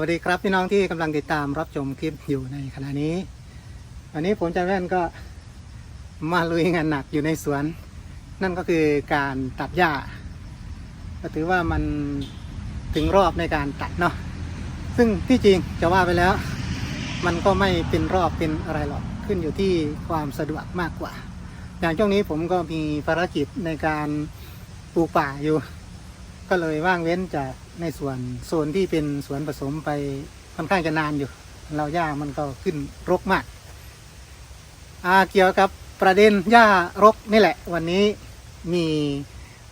วัสดีครับพี่น้องที่กำลังติดตามรับชมคลิปอยู่ในขณะนี้ วันนี้ผมจันแว่นก็มาลุยงานหนักอยู่ในสวน นั่นก็คือการตัดหญ้าก็ถือว่ามันถึงรอบในการตัดเนาะซึ่งที่จริงจะว่าไปแล้ว มันก็ไม่เป็นรอบเป็นอะไรหรอกขึ้นอยู่ที่ความสะดวกมากกว่า อย่างช่วงนี้ผมก็มีภารกิจในการปลูกป่าอยู่ ก็เลยว่างเว้นจาก ในส่วนโซนที่เป็นสวนผสมไปค่อนข้างจะนานอยู่ เราหญ้ามันก็ขึ้นรกมากอาเกี่ยวกับประเด็นหญ้ารกนี่แหละ วันนี้มี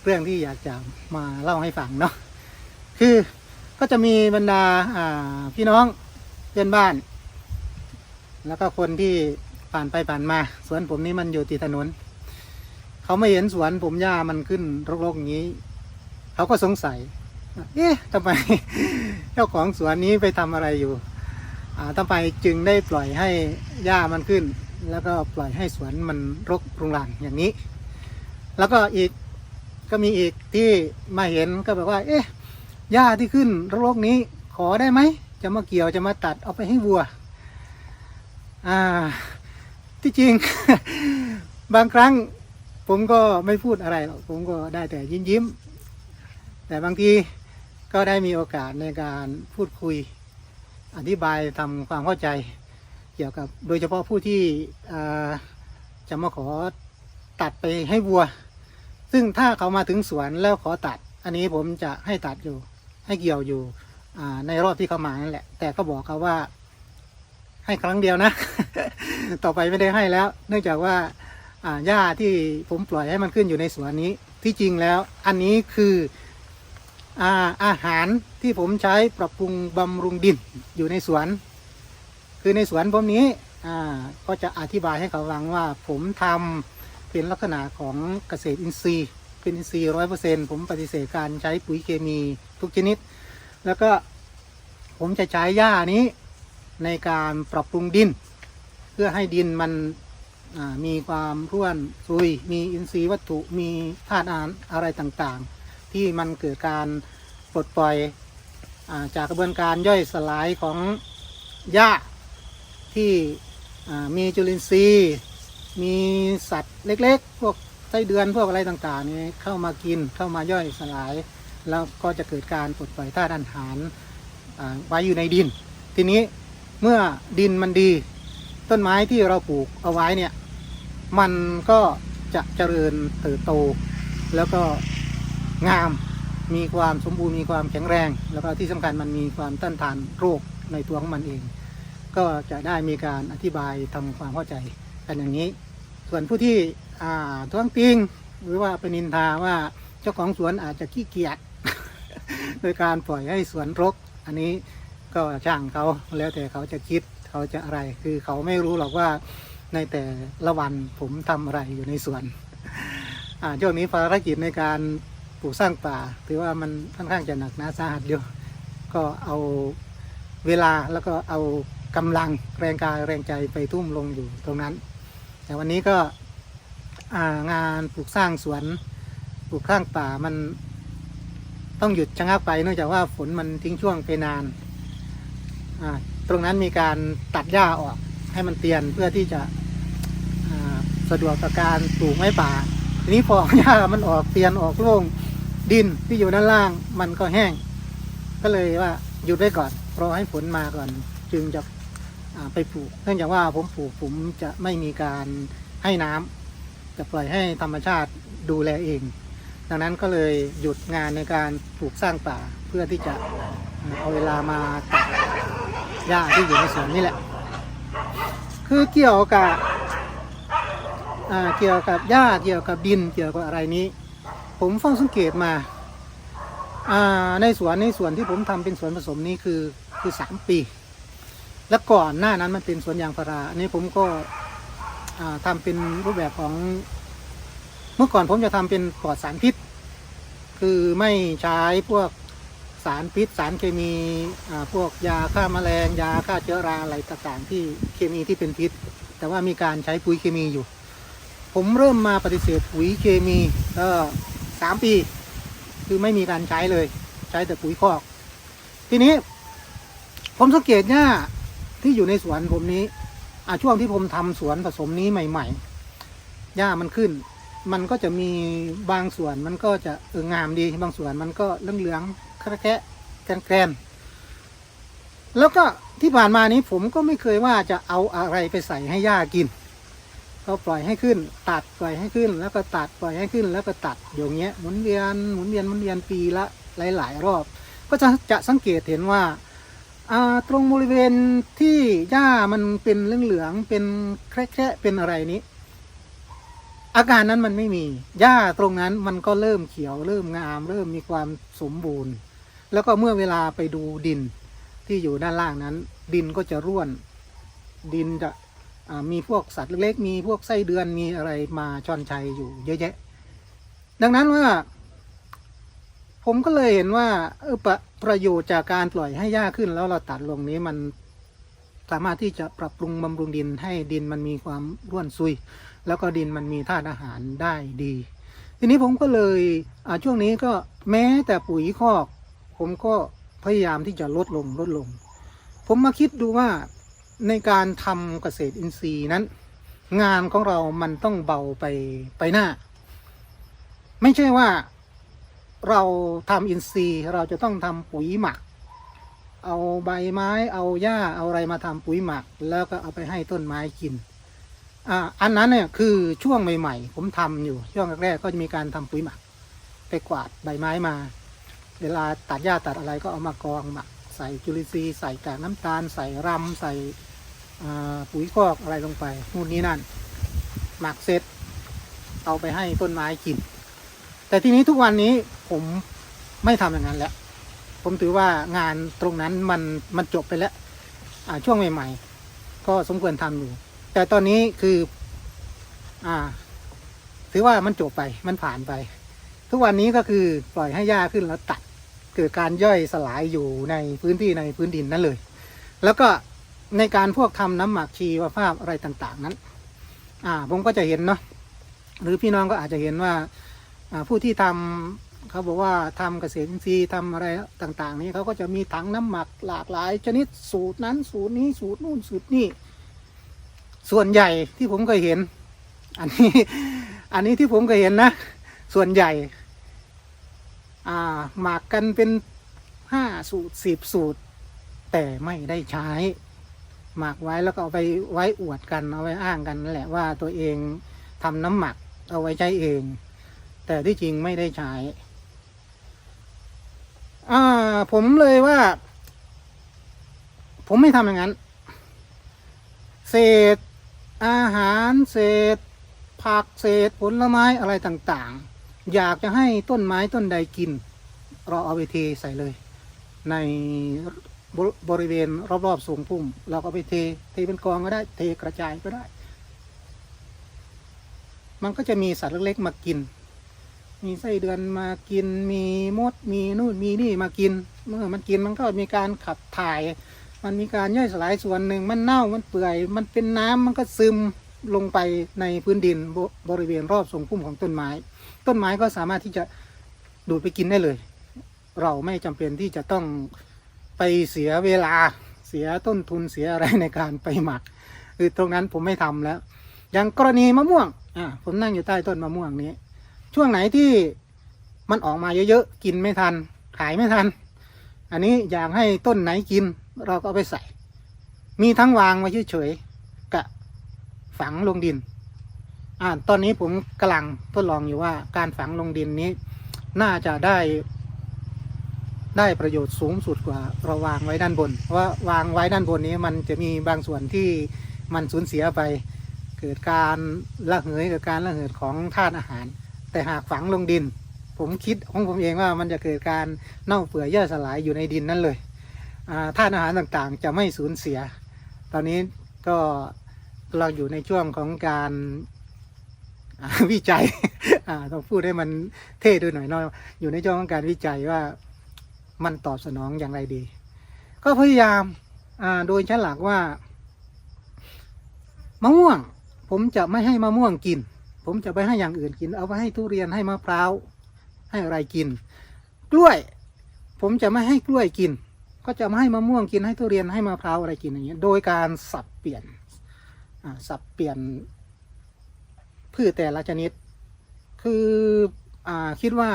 เรื่องที่อยากจะมาเล่าให้ฟังเนาะคือก็จะมีบรรดาอ่าพี่น้องเพื่อนบ้าน แล้วก็คนที่ผ่านไปผ่านมา สวนผมนี่มันอยู่ติดถนน เขาไม่เห็นสวนผมหญ้ามันขึ้นรกๆอย่างนี้ เขาก็สงสัย เอ๊ะทำไมเจ้าของสวนนี้ไปทำอะไรอยู่อ่าทำไมจึงได้ปล่อยให้หญ้ามันขึ้น แล้วก็ปล่อยให้สวนมันรกรุงรังอย่างนี้ แล้วก็อีกก็มีอีกที่มาเห็นก็แบบว่า เอ๊ะหญ้าที่ขึ้นรกนี้ขอได้ไหมจะมาเกี่ยวจะมาตัดเอาไปให้วัว อ่า ที่จริง บางครั้ง ผมก็ไม่พูดอะไรหรอกผมก็ได้แต่ยิ้มยิ้มแต่บางที ก็ได้มีโอกาสในการพูดคุยอธิบายทำความเข้าใจ เกี่ยวกับโดยเฉพาะผู้ที่จะมาขอตัดไปให้วัว ซึ่งถ้าเขามาถึงสวนแล้วขอตัด อันนี้ผมจะให้ตัดอยู่ให้เกี่ยวอยู่ในรอบที่เขามานั่นแหละ แต่ก็บอกเขาว่าให้ครั้งเดียวนะ ต่อไปไม่ได้ให้แล้ว เนื่องจากว่าหญ้าที่ผมปล่อยให้มันขึ้นอยู่ในสวนนี้ ที่จริงแล้ว อันนี้คือ อาอาหารที่ผมใช้ปรับปรุงบำรุงดินอยู่ในสวน คือในสวนผมนี้ก็จะอธิบายให้เขาฟังว่าผมทำเป็นลักษณะของเกษตรอินทรีย์ เป็นอินทรีย์ร้อยเปอร์เซ็นผมปฏิเสธการใช้ปุ๋ยเคมีทุกชนิด แล้วก็ผมจะใช้หญ้านี้ในการปรับปรุงดิน เพื่อให้ดินมันมีความร่วนซุย มีอินทรีย์วัตถุมีธาตุอาหารอะไรต่างๆ ที่มันเกิดการปลดปล่อยอาจากกระบวนการย่อยสลายของหญ้าที่มีจุลินทรีย์ มีสัตว์เล็กๆ พวกไส้เดือนพวกอะไรต่างๆนี่เข้ามากินเข้ามาย่อยสลาย แล้วก็จะเกิดการปลดปล่อยธาตุอาหารไว้อยู่ในดิน ทีนี้เมื่อดินมันดี ต้นไม้ที่เราปลูกเอาไว้เนี่ยมันก็จะเจริญเติบโต แล้วก็ งาม มีความสมบูรณ์มีความแข็งแรง แล้วก็ที่สำคัญมันมีความต้านทานโรคในตัวของมันเอง ก็จะได้มีการอธิบายทำความเข้าใจกันอย่างนี้ ส่วนผู้ที่ท้วงติงหรือว่าเป็นนินทาว่าเจ้าของสวนอาจจะขี้เกียจโดยการปล่อยให้สวนรก อันนี้ก็ช่างเขาแล้วแต่เขาจะคิดเขาจะอะไร คือเขาไม่รู้หรอกว่าในแต่ละวันผมทำอะไรอยู่ในสวนอ่าช่วงนี้ภารกิจในการ ปลูกสร้างป่าถือว่ามันค่อนข้างจะหนักหนาสาหัสอยู่ก็เอาเวลาแล้วก็เอากำลังแรงกายแรงใจไปทุ่มลงอยู่ตรงนั้น แต่วันนี้ก็งานปลูกสร้างสวนปลูกสร้างป่ามันต้องหยุดชะงักไปเนื่องจากว่าฝนมันทิ้งช่วงไปนาน ตรงนั้นมีการตัดหญ้าออกให้มันเตียนเพื่อที่จะสะดวกต่อการปลูกไม้ป่า ทีนี้พอหญ้ามันออกเตียนออกโล่ง ดินที่อยู่ด้านล่างมันก็แห้ง ก็เลยว่าหยุดไว้ก่อนรอให้ฝนมาก่อน จึงจะไปปลูก เนื่องจากว่าผมปลูกผมจะไม่มีการให้น้ำจะปล่อยให้ธรรมชาติดูแลเอง ดังนั้นก็เลยหยุดงานในการปลูกสร้างป่าเพื่อที่จะเอาเวลามาตัดหญ้าที่อยู่ในสวนนี่แหละ คือเกี่ยวกับเกี่ยวกับหญ้าเกี่ยวกับดินเกี่ยวกับอะไรนี้ ผมเฝ้าสังเกตมาอ่าในสวนในสวนที่ผมทำเป็นสวนผสมนี้คือคือสามปี แล้วก่อนหน้านั้นมันเป็นสวนยางพาราอันนี้ผมก็อ่าทำเป็นรูปแบบของเมื่อก่อนผมจะทำเป็นปลอดสารพิษ คือไม่ใช้พวกสารพิษ สารเคมีพวกยาฆ่าแมลงยาฆ่าเชื้อราอะไรต่างๆที่เคมีที่เป็นพิษ แต่ว่ามีการใช้ปุ๋ยเคมีอยู่ ผมเริ่มมาปฏิเสธปุ๋ยเคมีก็ สามปี คือไม่มีการใช้เลย ใช้แต่ปุ๋ยคอก ทีนี้ ผมสังเกตหญ้าที่อยู่ในสวนผมนี้อ่าช่วงที่ผมทำสวนผสมนี้ใหม่ ๆ หญ้ามันขึ้น มันก็จะมีบางส่วนมันก็จะเอองามดี บางส่วนมันก็เหลืองๆคระแคะแกรนแล้วก็ที่ผ่านมานี้ผมก็ไม่เคยว่าจะเอาอะไรไปใส่ให้หญ้ากิน ก็ปล่อยให้ขึ้น ตัดปล่อยให้ขึ้น แล้วก็ตัดปล่อยให้ขึ้น แล้วก็ตัดอย่างเงี้ยหมุนเวียนหมุนเวียนหมุนเวียนปีละหลาย ๆ รอบ ก็จะจะสังเกตเห็นว่าตรงบริเวณที่หญ้ามันเป็นเหลืองๆเป็นแคระๆเป็นอะไรนี้ อาการนั้นมันไม่มีหญ้าตรงนั้นมันก็เริ่มเขียวเริ่มงาม เริ่มมีความสมบูรณ์ แล้วก็เมื่อเวลาไปดูดินที่อยู่ด้านล่างนั้น ดินก็จะร่วน ดินจะ มีพวกสัตว์เล็กๆ มีพวกไส้เดือนมีอะไรมาชอนชัยอยู่เยอะแยะ ดังนั้นว่า ผมก็เลยเห็นว่าเออประประโยชน์จากการปล่อยให้หญ้าขึ้น แล้วเราตัดลงนี้มันสามารถที่จะปรับปรุงบำรุงดินให้ดินมันมีความร่วนซุย แล้วก็ดินมันมีธาตุอาหารได้ดี ทีนี้ผมก็เลยช่วงนี้ก็แม้แต่ปุ๋ยคอก ผมก็พยายามที่จะลดลงลดลง ผมมาคิดดูว่า ในการทำเกษตรอินทรีย์นั้น งานของเรามันต้องเบาไปไปหน้า ไม่ใช่ว่าเราทำอินทรีย์เราจะต้องทำปุ๋ยหมัก เอาใบไม้เอาหญ้าเอาอะไรมาทำปุ๋ยหมัก แล้วก็เอาไปให้ต้นไม้กินอ่าอันนั้นเนี่ยคือช่วงใหม่ๆ ผมทำอยู่ช่วงแรกๆก็จะมีการทำปุ๋ยหมัก ไปกวาดใบไม้มา เวลาตัดหญ้าตัดอะไรก็เอามากองหมัก ใส่จุลินทรีย์ใส่กากน้ำตาล ใส่รำใส่ปุ๋ยคอกอะไรลงไปนู่นนี่นั่น หมักเสร็จ เอาไปให้ต้นไม้กิน แต่ทีนี้ทุกวันนี้ผมไม่ทำอย่างนั้นแล้ว ผมถือว่างานตรงนั้นมันมันจบไปแล้วช่วงใหม่ ๆ ก็สมควรทำอยู่ แต่ตอนนี้คืออ่า ถือว่ามันจบไปมันผ่านไป ทุกวันนี้ก็คือปล่อยให้หญ้าขึ้นแล้วตัด เกิดการย่อยสลายอยู่ในพื้นที่ในพื้นดินนั้นเลย แล้วก็ในการพวกทำน้ำหมักชีวภาพอะไรต่างๆนั้น อ่าผมก็จะเห็นเนาะหรือพี่น้องก็อาจจะเห็นว่าผู้ที่ทำเขาบอกว่าทำเกษตรอินทรีย์ทำอะไรต่าง ๆ นี้เขาก็จะมีถังน้ำหมักหลากหลาย ชนิดสูตรนั้นสูตรนี้สูตรนู่นสูตรนี่ส่วนใหญ่ที่ผมเคยเห็น อันนี้ อันนี้ที่ผมเคยเห็นนะ ส่วนใหญ่ อ่าหมักกันเป็นห้าสูตรสิบสูตร แต่ไม่ได้ใช้ หมักไว้แล้วก็เอาไปไว้อวดกันเอาไว้อ้างกันนั่นแหละว่าตัวเองทำน้ำหมักเอาไว้ใช้เอง แต่ที่จริงไม่ได้ใช้อ่าผมเลยว่า ผมไม่ทำอย่างนั้น เศษอาหารเศษผักเศษผลไม้อะไรต่าง ๆ อยากจะให้ต้นไม้ต้นใดกิน เราเอาไปเทใส่เลย ในบบริเวณรอบๆสูงพุ่ม เราก็ไปเทเทเป็นกองก็ได้ เทกระจายก็ได้ มันก็จะมีสัตว์เล็กๆมากิน มีไส้เดือนมากิน มีมด มีนู่นมีนี่มากิน เมื่อมันกินมันก็มีการขับถ่าย มันมีการย่อยสลายส่วนหนึ่ง มันเน่า มันเปื่อย มันเป็นน้ำมันก็ซึมลงไปในพื้นดินบบริเวณรอบทรงพุ่มของต้นไม้ ต้นไม้ก็สามารถที่จะดูดไปกินได้เลย เราไม่จำเป็นที่จะต้องไปเสียเวลาเสียต้นทุนเสียอะไรในการไปหมัก คือตรงนั้นผมไม่ทำแล้ว อย่างกรณีมะม่วงอ่าผมนั่งอยู่ใต้ต้นมะม่วงนี้ ช่วงไหนที่มันออกมาเยอะๆกินไม่ทัน ขายไม่ทัน อันนี้อยากให้ต้นไหนกิน เราก็เอาไปใส่ มีทั้งวางไว้เฉยๆกับฝังลงดิน อ่าตอนนี้ผมกำลังทดลองอยู่ว่าการฝังลงดินนี้ น่าจะได้ ได้ประโยชน์สูงสุดกว่าเราวางไว้ด้านบน เพราะว่าวางไว้ด้านบนนี้มันจะมีบางส่วนที่มันสูญเสียไป เกิดการระเหยเกิดการระเหยของธาตุอาหาร แต่หากฝังลงดิน ผมคิดของผมเองว่ามันจะเกิดการเน่าเปื่อยย่อยสลายอยู่ในดินนั่นเลยธาตุอาหารต่างๆ จะไม่สูญเสีย ตอนนี้ก็เราอยู่ในช่วงของการ วิจัยต้องพูดให้มันเท่ด้วยหน่อยเนาะอยู่ในช่วงของการวิจัยว่ามันตอบสนองอย่างไรดี ก็พยายามาโดยใช้หลักว่ามะม่วง ผมจะไม่ให้มะม่วงกิน ผมจะไปให้อย่างอื่นกิน เอาไปให้ทุเรียนให้มะพร้าวให้อะไรกิน กล้วย ผมจะไม่ให้กล้วยกิน ก็จะไมาให้มะม่วงกินให้ทุเรียนให้มะพร้าวอะไรกินอย่างเงี้ยโดยการสับเปลี่ยนสับเปลี่ยน พืชแต่ละชนิด คืออ่าคิดว่า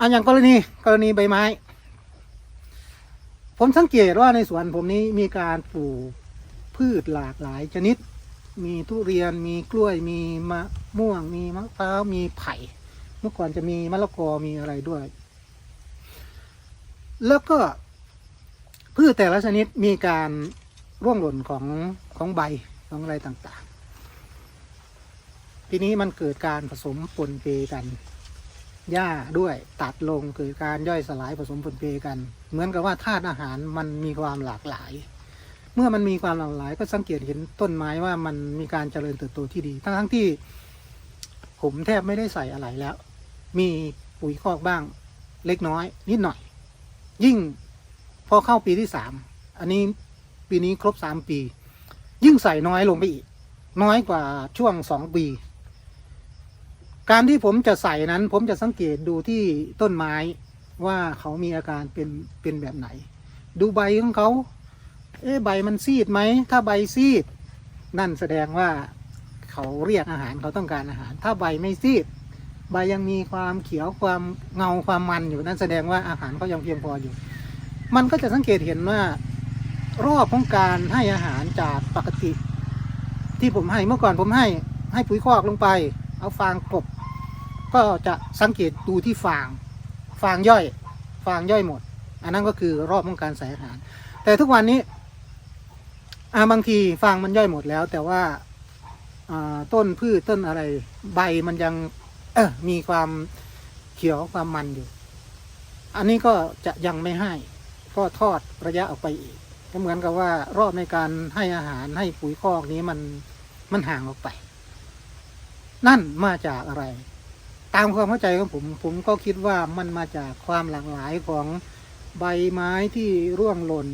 อันอย่างกรณีกรณีใบไม้ ผมสังเกตว่าในสวนผมนี้มีการปลูกพืชหลากหลายชนิด มีทุเรียนมีกล้วยมีมะม่วง มีมะพร้าวมีไผ่ เมื่อก่อนจะมีมะละกอมีอะไรด้วย แล้วก็พืชแต่ละชนิดมีการร่วงหล่นของของใบของอะไรต่าง ทีนี้มันเกิดการผสมปนเปกัน หญ้าด้วยตัดลงเกิดการย่อยสลายผสมปนเปกัน เหมือนกับว่าธาตุอาหารมันมีความหลากหลาย เมื่อมันมีความหลากหลาย ก็สังเกตเห็นต้นไม้ว่ามันมีการเจริญเติบโตที่ดี ทั้งทั้งที่ ผมแทบไม่ได้ใส่อะไรแล้ว มีปุ๋ยคอกบ้าง เล็กน้อย นิดหน่อย ยิ่งพอเข้าปีที่สามอันนี้ปีนี้ครบสามปี ยิ่งใส่น้อยลงไปอีก น้อยกว่าช่วงสองปี การที่ผมจะใส่นั้น ผมจะสังเกตดูที่ต้นไม้ว่าเขามีอาการเป็นเป็นแบบไหน ดูใบของเขา เอ๊ะใบมันซีดไหม ถ้าใบซีด นั่นแสดงว่าเขาเรียกอาหารเขาต้องการอาหาร ถ้าใบไม่ซีด ใบยังมีความเขียวความเงาความมันอยู่นั่นแสดงว่าอาหารเขายังเพียงพออยู่ มันก็จะสังเกตเห็นว่ารอบของการให้อาหารจากปกติ ที่ผมให้เมื่อก่อนผมให้ให้ปุ๋ยคอกลงไป เอาฟางกลบ ก็จะสังเกตดูที่ฟาง ฟางย่อย ฟางย่อยหมด อันนั้นก็คือรอบของการใส่อาหาร แต่ทุกวันนี้บางทีฟางมันย่อยหมดแล้ว แต่ว่าอ่าต้นพืชต้นอะไร ใบมันยังเออมีความเขียวความมันอยู่ อันนี้ก็จะยังไม่ให้ก็ทอดระยะออกไปอีก ก็เหมือนกับว่ารอบในการให้อาหารให้ปุ๋ยคอกนี้มันมันห่างออกไป นั่นมาจากอะไร ตามความเข้าใจของผมผมก็คิดว่ามันมาจากความหลากหลายของใบไม้ที่ร่วงหล่น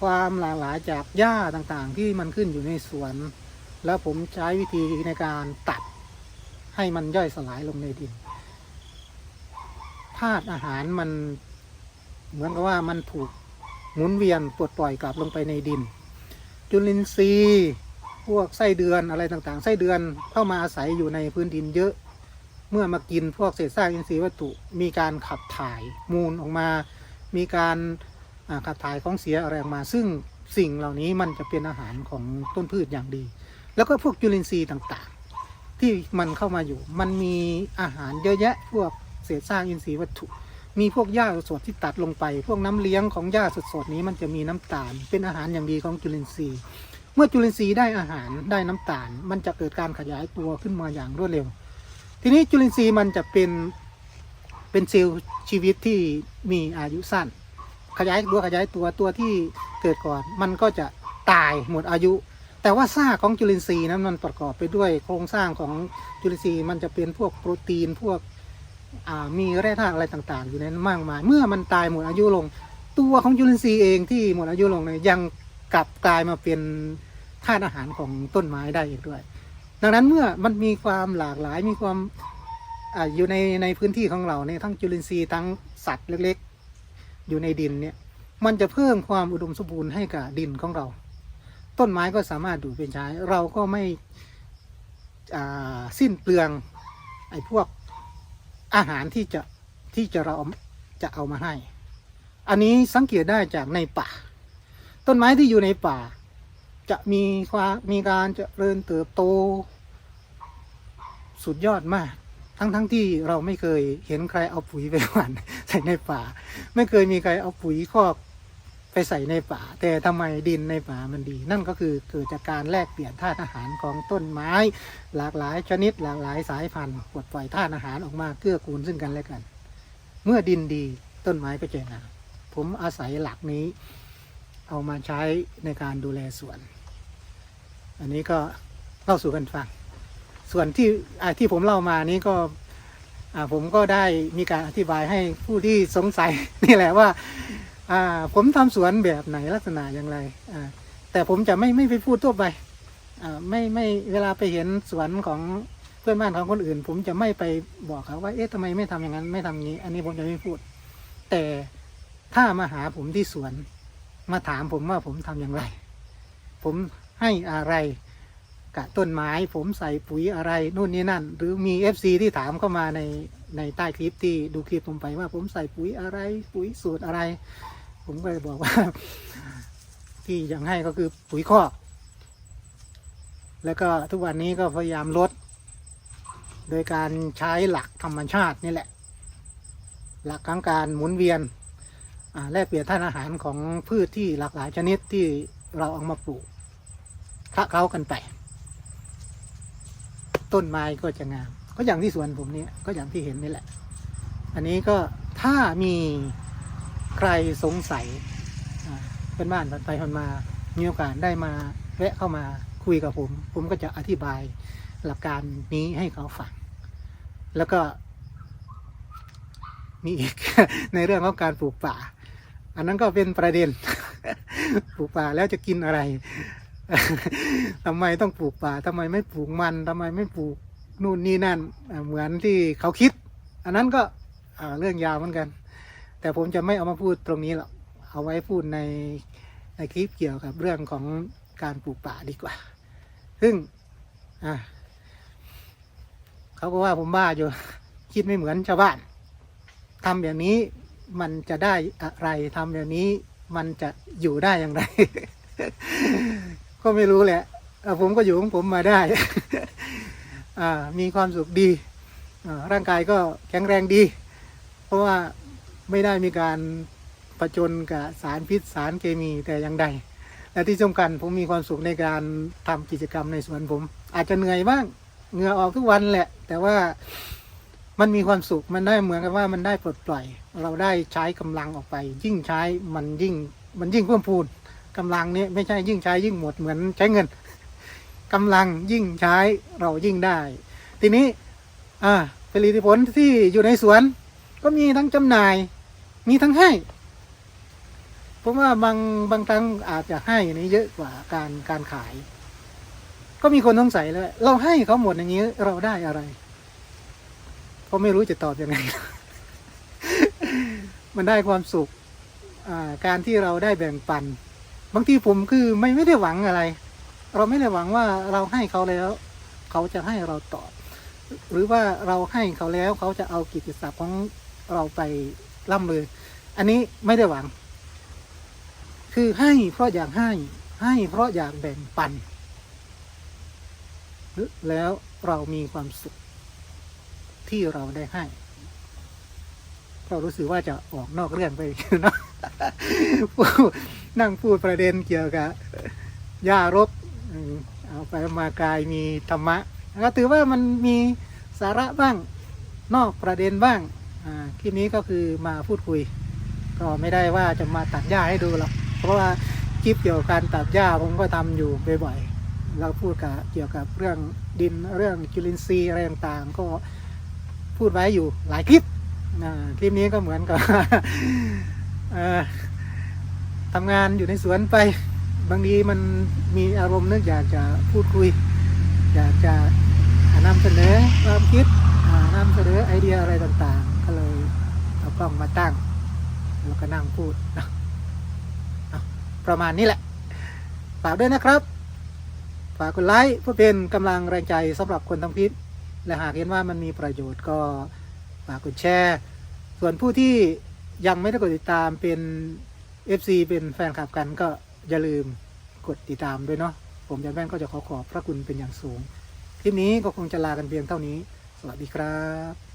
ความหลากหลายจากหญ้าต่างๆ ที่มันขึ้นอยู่ในสวน แล้วผมใช้วิธีในการตัดให้มันย่อยสลายลงในดินธาตุอาหารมันเหมือนกับว่ามันถูกหมุนเวียนปลดปล่อยกลับลงไปในดิน จุลินทรีย์ พวกไส้เดือนอะไรต่างๆ ไส้เดือนเข้ามาอาศัยอยู่ในพื้นดินเยอะ เมื่อมากินพวกเศษซากอินทรีย์วัตถุมีการขับถ่ายมูลออกมา มีการขับถ่ายของเสียอะไรออกมา ซึ่งสิ่งเหล่านี้มันจะเป็นอาหารของต้นพืชอย่างดี แล้วก็พวกจุลินทรีย์ต่างๆ ที่มันเข้ามาอยู่ มันมีอาหารเยอะแยะ พวกเศษซากอินทรีย์วัตถุ มีพวกหญ้าสดที่ตัดลงไป พวกน้ำเลี้ยงของหญ้าสดๆนี้มันจะมีน้ำตาล เป็นอาหารอย่างดีของจุลินทรีย์ เมื่อจุลินทรีย์ได้อาหารได้น้ำตาล มันจะเกิดการขยายตัวขึ้นมาอย่างรวดเร็ว ทีนี้จุลินทรีย์มันจะเป็นเป็นเซลล์ชีวิตที่มีอายุสั้น ขยายตัวขยายตัวตัวที่เกิดก่อน มันก็จะตายหมดอายุ แต่ว่าซากของจุลินทรีย์นั้นมันประกอบไปด้วยโครงสร้างของจุลินทรีย์มันจะเป็นพวกโปรตีนพวกมีแร่ธาตุอะไรต่างๆ อยู่ในนั้นมากมายเมื่อมันตายหมดอายุลง ตัวของจุลินทรีย์เองที่หมดอายุลงเนี่ยยังกลับกลายมาเป็นธาตุอาหารของต้นไม้ได้อีกด้วย ดังนั้นเมื่อมันมีความหลากหลายมีความออยู่ในในพื้นที่ของเราเนี่ยทั้งจุลินทรีย์ทั้งสัตว์เล็กๆ อยู่ในดินเนี่ยมันจะเพิ่มความอุดมสมบูรณ์ให้กับดินของเรา ต้นไม้ก็สามารถดูดเป็นใช้ เราก็ไม่สิ้นเปลืองไอ้พวกอาหารที่จะที่จะเราจะเอามาให้ อันนี้สังเกตได้จากในป่า ต้นไม้ที่อยู่ในป่า จะมีความมีการจเจริญเติบโต สุดยอดมาก ทั้งทั้งที่เราไม่เคยเห็นใครเอาปุ๋ยไปหว่านใส่ในป่า ไม่เคยมีใครเอาปุ๋ยคอกไปใส่ในป่า แต่ทำไมดินในป่ามันดี นั่นก็คือเกิดจากการแลกเปลี่ยนธาตุอาหารของต้นไม้ หลากหลายชนิดหลากหลายสายพันธุ์ปลดปล่อยธาตุอาหารออกมาเกื้อกูลซึ่งกันและกัน เมื่อดินดีต้นไม้ก็จะงามผมอาศัยหลักนี้เอามาใช้ในการดูแลสวน อันนี้ก็เล่าสู่กันฟัง ส่วนที่ที่ผมเล่ามานี้ก็ผมก็ได้มีการอธิบายให้ผู้ที่สงสัยนี่แหละว่าผมทำสวนแบบไหนลักษณะอย่างไรแต่ผมจะไม่ไม่ไปพูดทั่วไปไม่ไม่เวลาไปเห็นสวนของเพื่อนบ้านของคนอื่น ผมจะไม่ไปบอกเขาว่าเอ๊ะทำไมไม่ทำอย่างนั้นไม่ทำอย่างนี้ อันนี้ผมจะไม่พูด แต่ถ้ามาหาผมที่สวนมาถามผมว่าผมทำอย่างไร ผม ให้อะไรกับต้นไม้ผมใส่ปุ๋ยอะไรนู่นนี่นั่น หรือมีเอฟซีที่ถามเข้ามาในในใต้คลิปที่ดูคลิปผมไปว่าผมใส่ปุ๋ยอะไร ปุ๋ยสูตรอะไร ผมก็เลยบอกว่า ที่อย่างให้ก็คือปุ๋ยคอกแล้วก็ทุกวันนี้ก็พยายามลด โดยการใช้หลักธรรมชาตินี่แหละ หลักของการหมุนเวียนแลกเปลี่ยนท่านอาหารของพืชที่หลากหลายชนิดที่เราเอามาปลูก คะเคล้ากันไป ต้นไม้ก็จะงาม ก็อย่างที่สวนผมเนี่ยก็อย่างที่เห็นนี่แหละ อันนี้ก็ถ้ามีใครสงสัยเป็นบ้านผ่านไปผ่านมา มีโอกาสได้มาแวะเข้ามาคุยกับผม ผมก็จะอธิบายหลักการนี้ให้เขาฟัง แล้วก็มีอีกในเรื่องของการปลูกป่า อันนั้นก็เป็นประเด็น ปลูกป่าแล้วจะกินอะไร ทำไมต้องปลูกป่าทำไมไม่ปลูกมันทำไมไม่ปลูกนู่นนี่นั่นเหมือนที่เขาคิด อันนั้นก็เรื่องยาวเหมือนกัน แต่ผมจะไม่เอามาพูดตรงนี้หรอกเอาไว้พูดในในคลิปเกี่ยวกับเรื่องของการปลูกป่าดีกว่า ซึ่งอ่าเขาก็ว่าผมบ้าอยู่ คิดไม่เหมือนชาวบ้านทำแบบนี้มันจะได้อะไรทำแบบนี้มันจะอยู่ได้อย่างไร ก็ไม่รู้แหละเอ่ผมก็อยู่ของผมมาได้ มีความสุขดี ร่างกายก็แข็งแรงดี เพราะว่าไม่ได้มีการประจนกับสารพิษสารเคมีแต่อย่างใด และที่สำคัญผมมีความสุขในการทำกิจกรรมในสวนผม อาจจะเหนื่อยบ้างเหงื่อออกทุกวันแหละ แต่ว่ามันมีความสุขมันได้เหมือนกับว่ามันได้ปลดปล่อย เราได้ใช้กำลังออกไป ยิ่งใช้มันยิ่งมันยิ่งเพิ่มพูน กำลังนี้ไม่ใช่ยิ่งใช้ยิ่งหมดเหมือนใช้เงินกำลังยิ่งใช้เรายิ่งได้ ทีนี้ อ่าผลิตผลที่อยู่ในสวน ก็มีทั้งจำหน่าย มีทั้งให้ผมว่าบางบางครั้งอาจจะให้นี้เยอะกว่าการการขาย ก็มีคนสงสัยเลยว่าเราให้เขาหมดอย่างนี้เราได้อะไรก็ไม่รู้จะตอบยังไง มันได้ความสุข การที่เราได้แบ่งปัน บางทีผมคือไม่ไม่ได้หวังอะไร เราไม่ได้หวังว่าเราให้เขาแล้ว เขาจะให้เราตอบ หรือว่าเราให้เขาแล้วเขาจะเอากิจศัพท์ของเราไปล่ำเลย อันนี้ไม่ได้หวัง คือให้เพราะอยากให้ ให้เพราะอยากแบ่งปัน แล้วเรามีความสุขที่เราได้ให้ก็รู้สึกว่าจะออกนอกเรื่องไปนะ นั่งพูดประเด็นเกี่ยวกับหญ้ารกเอาไปมากายมีธรรมะก็ถือว่ามันมีสาระบ้างนอกประเด็นบ้างคลิปนี้ก็คือมาพูดคุย ก็ไม่ได้ว่าจะมาตัดหญ้าให้ดูหรอกเพราะว่าคลิปเกี่ยวกับการตัดหญ้าผมก็ทำอยู่บ่อยๆเราพูดกับเกี่ยวกับเรื่องดินเรื่องจุลินทรีย์อะไรต่างๆ ก็พูดไว้อยู่หลายคลิปคลิปนี้ก็เหมือนกับ ทำงานอยู่ในสวนไป บางทีมันมีอารมณ์นึกอยากจะพูดคุย อยากจะนำเสนอความคิดอ่านำเสนอไอเดียอะไรต่างๆ ก็เลยเอากล้องมาตั้ง แล้วก็นั่งพูดประมาณนี้แหละฝากด้วยนะครับฝากกดไลค์เพื่อเป็นกำลังแรงใจสำหรับคนทำคลิปและหากเห็นว่ามันมีประโยชน์ก็ฝากกดแชร์ ส่วนผู้ที่ยังไม่ได้กดติดตามเป็น FC เป็นแฟนคลับกันก็อย่าลืมกดติดตามด้วยเนาะผมยันแว่นก็จะขอขอบพระคุณเป็นอย่างสูง คลิปนี้ก็คงจะลากันเพียงเท่านี้ สวัสดีครับ